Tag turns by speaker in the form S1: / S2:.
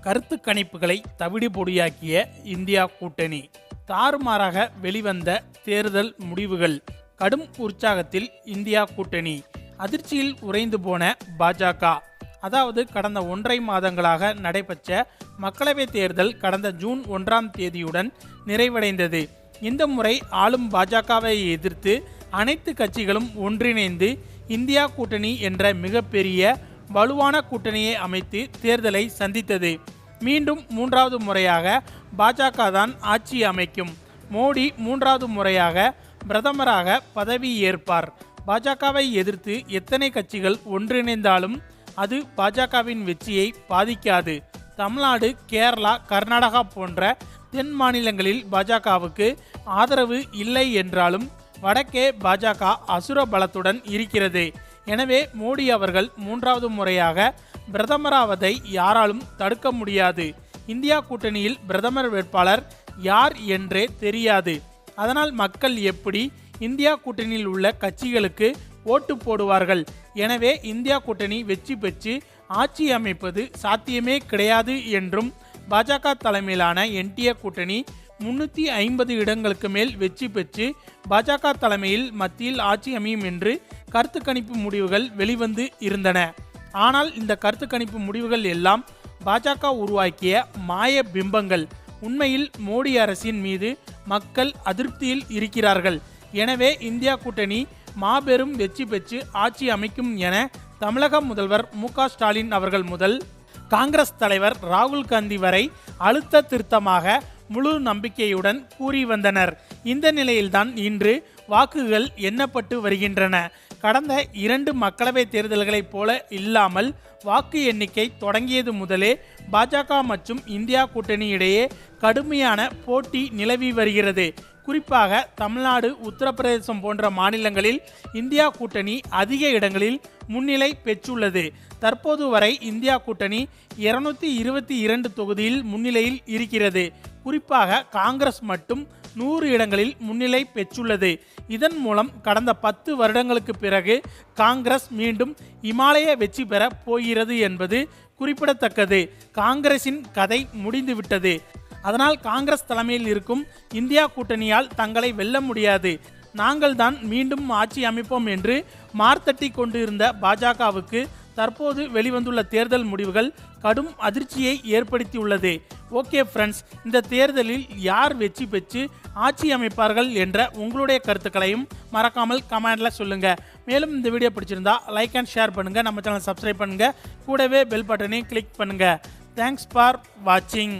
S1: கருத்து கணிப்புகளை தவிடு பொடியாக்கிய இந்தியா கூட்டணி. தாறுமாறாக வெளிவந்த தேர்தல் முடிவுகள். கடும் உற்சாகத்தில் இந்தியா கூட்டணி. அதிர்ச்சியில் உறைந்து போன பாஜக. அதாவது கடந்த ஒன்றை மாதங்களாக நடைபெற்ற மக்களவைத் தேர்தல் கடந்த ஜூன் ஒன்றாம் தேதியுடன் நிறைவடைந்தது. இந்த முறை ஆளும் பாஜகவை எதிர்த்து அனைத்து கட்சிகளும் ஒன்றிணைந்து இந்தியா கூட்டணி என்ற மிகப்பெரிய வலுவான கூட்டணியை அமைத்து தேர்தலை சந்தித்தது. மீண்டும் மூன்றாவது முறையாக பாஜக தான் ஆட்சி அமைக்கும். மோடி மூன்றாவது முறையாக பிரதமராக பதவி ஏற்பார். பாஜகவை எதிர்த்து எத்தனை கட்சிகள் ஒன்றிணைந்தாலும் அது பாஜகவின் வெற்றியை பாதிக்காது. தமிழ்நாடு கேரளா கர்நாடகா போன்ற தென் மாநிலங்களில் பாஜகவுக்கு ஆதரவு இல்லை என்றாலும் வடக்கே பாஜக அசுர பலத்துடன் இருக்கிறது. எனவே மோடி அவர்கள் மூன்றாவது முறையாக பிரதமராவதை யாராலும் தடுக்க முடியாது. இந்தியா கூட்டணியில் பிரதமர் வேட்பாளர் யார் என்றே தெரியாது. அதனால் மக்கள் எப்படி இந்தியா கூட்டணியில் உள்ள கட்சிகளுக்கு ஓட்டு போடுவார்கள்? எனவே இந்தியா கூட்டணி வெற்றி பெற்று ஆட்சி அமைப்பது சாத்தியமே கிடையாது என்றும் பாஜக தலைமையிலான என்டிஏ கூட்டணி முன்னூற்றி ஐம்பது இடங்களுக்கு மேல் வெற்றி பெற்று பாஜக தலைமையில் மத்தியில் ஆட்சி அமையும் என்று கருத்து கணிப்பு முடிவுகள் வெளிவந்து இருந்தன. ஆனால் இந்த கருத்து கணிப்பு முடிவுகள் எல்லாம் பாஜக உருவாக்கிய மாய பிம்பங்கள். உண்மையில் மோடி அரசின் மீது மக்கள் அதிருப்தியில் இருக்கிறார்கள். எனவே இந்தியா கூட்டணி மாபெரும் வெற்றி பெற்று ஆட்சி அமைக்கும் என தமிழக முதல்வர் மு ஸ்டாலின் அவர்கள் முதல் காங்கிரஸ் தலைவர் ராகுல் காந்தி வரை அழுத்த திருத்தமாக முழு நம்பிக்கையுடன் கூறி வந்தனர். இந்த நிலையில்தான் இன்று வாக்குகள் எண்ணப்பட்டு வருகின்றன. கடந்த இரண்டு மக்களவைத் தேர்தல்களைப் போல இல்லாமல் வாக்கு எண்ணிக்கை தொடங்கியது முதலே பாஜக மற்றும் இந்தியா கூட்டணி இடையே கடுமையான போட்டி நிலவி வருகிறது. குறிப்பாக தமிழ்நாடு உத்தரப்பிரதேசம் போன்ற மாநிலங்களில் இந்தியா கூட்டணி அதிக இடங்களில் முன்னிலை பெற்றுள்ளது. தற்போது வரை இந்தியா கூட்டணி இருநூத்தி இருபத்தி இரண்டு தொகுதியில் முன்னிலையில் இருக்கிறது. குறிப்பாக காங்கிரஸ் மட்டும் நூறு இடங்களில் முன்னிலை பெற்றுள்ளது. இதன் மூலம் கடந்த பத்து வருடங்களுக்கு பிறகு காங்கிரஸ் மீண்டும் இமாலய வெற்றி பெற போகிறது என்பது குறிப்பிடத்தக்கது. காங்கிரசின் கதை முடிந்துவிட்டது. அதனால் காங்கிரஸ் தலைமையில் இருக்கும் இந்தியா கூட்டணியால் தங்களை வெல்ல முடியாது. நாங்கள் தான் மீண்டும் ஆட்சி அமைப்போம் என்று மார்த்தட்டி கொண்டிருந்த பாஜகவுக்கு தற்போது வெளிவந்துள்ள தேர்தல் முடிவுகள் கடும் அதிர்ச்சியை ஏற்படுத்தியுள்ளது. ஓகே ஃப்ரெண்ட்ஸ் இந்த தேர்தலில் யார் வெற்றி பெற்று ஆட்சி அமைப்பார்கள் என்ற உங்களுடைய கருத்துக்களையும் மறக்காமல் கமெண்டில் சொல்லுங்கள் மேலும் இந்த வீடியோ பிடிச்சிருந்தா லைக் அண்ட் ஷேர் பண்ணுங்கள் நம்ம சேனல் சப்ஸ்கிரைப் பண்ணுங்க. கூடவே பெல் பட்டனையும் கிளிக் பண்ணுங்கள் தேங்க்ஸ் ஃபார் வாட்சிங்